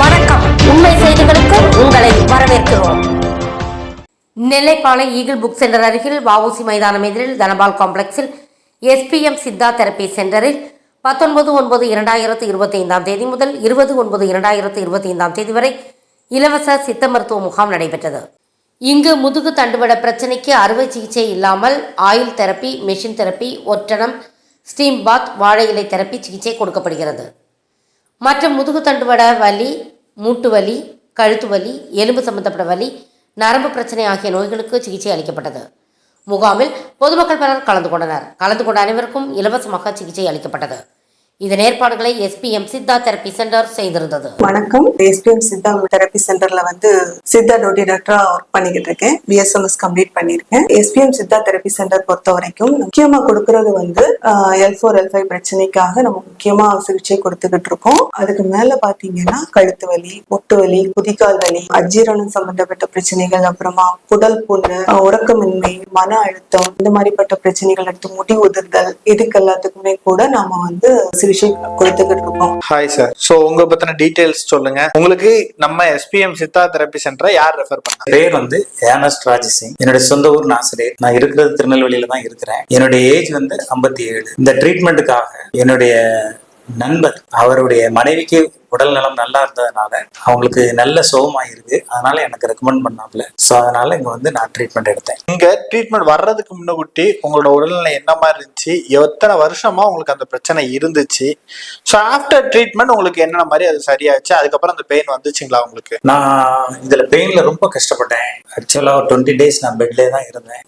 வணக்கம். உண்மை செய்திகளுக்கு உங்களை வரவேற்கிறோம். நெல்லைப்பாளை ஈகிள் புக் சென்டர் அருகில் வஉசி மைதானம் எதிரில் தனபால் காம்ப்ளெக்ஸில் எஸ்பிஎம் சித்தா தெரப்பி சென்டரில் பத்தொன்பது ஒன்பது இரண்டாயிரத்து இருபத்தி ஐந்தாம் தேதி முதல் இருபது ஒன்பது இரண்டாயிரத்து இருபத்தி ஐந்தாம் தேதி வரை இலவச சித்த மருத்துவ முகாம் நடைபெற்றது. இங்கு முதுகு தண்டுவட பிரச்சனைக்கு அறுவை சிகிச்சை இல்லாமல் ஆயில் தெரப்பி மெஷின் தெரப்பி ஒற்றனம் ஸ்டீம் பாத் வாழை இலை தெரப்பி சிகிச்சை கொடுக்கப்படுகிறது. மற்ற முதுகு தண்டுவட வலி மூட்டு வலி கழுத்து வலி எலும்பு சம்பந்தப்பட்ட வலி நரம்பு பிரச்சனை ஆகிய நோய்களுக்கு சிகிச்சை அளிக்கப்பட்டது. முகாமில் பொதுமக்கள் பலர் கலந்து கொண்டனர். கலந்து கொண்ட அனைவருக்கும் இலவசமாக சிகிச்சை அளிக்கப்பட்டது. இதன் ஏற்பாடுகளை எஸ்பிஎம் சித்தா தெரப்பி சென்டர் செய்திருந்தது. வணக்கம். எஸ்பிஎம் சித்தா தெரப்பி சென்டர்ல வந்து சித்தா டோட்டி டாக்டரா ஒர்க் பண்ணிக்கிட்டு இருக்கேன். பிஎஸ்எம்எஸ் கம்ப்ளீட் பண்ணிருக்கேன் எஸ்பிஎம் சித்தா தெரப்பி சென்டர் பொறுத்த வரைக்கும் முக்கியமா கொடுக்கறது வந்து எல் ஃபோர் எல் ஃபைவ் பிரச்சனைக்காக நம்ம முக்கியமா சிகிச்சை கொடுத்துக்கிட்டு இருக்கோம். அதுக்கு மேல பாத்தீங்கன்னா கழுத்து வலி முட்டு வலி குதிகால் வலி அஜீரணம் சம்பந்தப்பட்ட பிரச்சனைகள் அப்புறமா குடல் புண்ணு உறக்கமின்மை மன அழுத்தம் இந்த மாதிரிப்பட்ட பிரச்சனைகள் அடுத்து முடி உதிர்தல் இதுக்கு எல்லாத்துக்குமே கூட நாம வந்து சிகிச்சை கொடுத்துக்கிட்டு இருக்கோம் ஹாய் சார் ஸோ உங்க பத்தின டீடைல்ஸ் சொல்லுங்க. உங்களுக்கு நம்ம எஸ்பிஎம் சித்தா தெரப்பி சென்டரை யார் ரெஃபர் பண்ணாங்க? பேர் வந்து ஏனஸ்ட் ராஜசிங். என்னுடைய சொந்த ஊர் நாசிரியர் நான் இருக்கிறது திருநெல்வேலியில தான் இருக்கிறேன். என்னுடைய ஏஜ் வந்து 57 ஏழு இந்த ட்ரீட்மெண்ட்டுக்காக என்னுடைய நண்பர் அவருடைய மனைவிக்கு உடல் நலம் நல்லா இருந்ததுனால அவங்களுக்கு நல்ல சுகமாயிருக்கு அதனால எனக்கு ரெக்கமெண்ட் பண்ணாப்ல ஸோ அதனால இங்க வந்து நான் ட்ரீட்மெண்ட் எடுத்தேன். இங்க ட்ரீட்மெண்ட் வர்றதுக்கு முன்னகுட்டி உங்களோட உடல்நிலை என்ன மாதிரி இருந்துச்சு? எத்தனை வருஷமா உங்களுக்கு அந்த பிரச்சனை இருந்துச்சு? ஸோ ஆஃப்டர் ட்ரீட்மெண்ட் உங்களுக்கு என்னென்ன மாதிரி அது சரியாச்சு? அதுக்கப்புறம் அந்த பெயின் வந்துச்சுங்களா உங்களுக்கு? நான் இதுல பெயின்ல ரொம்ப கஷ்டப்பட்டேன். ஆக்சுவலா ஒரு டுவெண்ட்டி டேஸ் நான் பெட்லேயே தான் இருந்தேன்.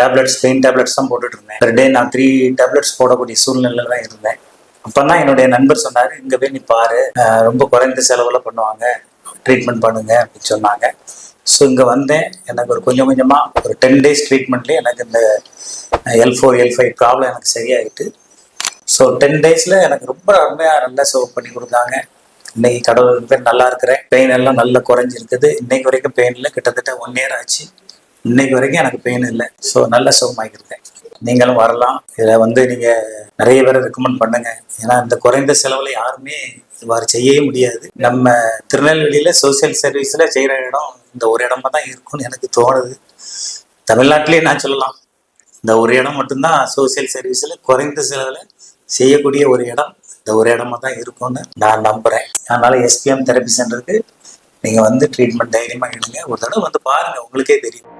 டேப்லெட்ஸ் பெயின் டேப்லெட்ஸ் தான் போட்டுட்டு இருந்தேன். Per டே நான் த்ரீ டேப்லெட்ஸ் போடக்கூடிய சூழ்நிலையில தான் இருந்தேன். அப்பதான் என்னுடைய நண்பர் சொன்னாரு இங்க போய் நீ பாரு ரொம்ப குறைந்த செலவுல பண்ணுவாங்க ட்ரீட்மெண்ட் பண்ணுங்க அப்படின்னு சொன்னாங்க. ஸோ இங்கே வந்தேன். எனக்கு ஒரு கொஞ்சம் கொஞ்சமாக ஒரு டென் டேஸ் ட்ரீட்மெண்ட்லேயே எனக்கு இந்த L four L five problem எனக்கு சரியாயிட்டு ஸோ டென் டேஸில் எனக்கு ரொம்ப அருமையாக நல்லா சோப் பண்ணி கொடுத்தாங்க. இன்னைக்கு கடவுள் பேர் நல்லா இருக்கிறேன். பெயின் எல்லாம் நல்லா குறைஞ்சிருக்குது. இன்னைக்கு வரைக்கும் பெயின் இல்லை. கிட்டத்தட்ட ஒன் இயர் ஆச்சு. இன்னைக்கு வரைக்கும் எனக்கு பெயின் இல்லை. ஸோ நல்லா சுகமாகிருக்கேன் நீங்களும் வரலாம். இதில் வந்து நீங்கள் நிறைய பேரை ரெக்கமெண்ட் பண்ணுங்க. ஏன்னா இந்த குறைந்த செலவில் யாருமே இவ்வாறு செய்யவே முடியாது. நம்ம திருநெல்வேலியில் சோசியல் சர்வீஸில் செய்கிற இடம் இந்த ஒரு இடமா தான் இருக்கும்னு எனக்கு தோணுது. தமிழ்நாட்டிலே நான் சொல்லலாம். இந்த ஒரு இடம் மட்டும்தான் சோசியல் சர்வீஸில் குறைந்த செலவில் செய்யக்கூடிய ஒரு இடம் இந்த ஒரு இடமா தான் இருக்கும்னு நான் நம்புகிறேன் அதனால் எஸ்பிஎம் தெரப்பி சென்டருக்கு நீங்கள் வந்து ட்ரீட்மெண்ட் தைரியமாக எடுங்க. ஒரு தடவை வந்து பாருங்க. உங்களுக்கே தெரியும்.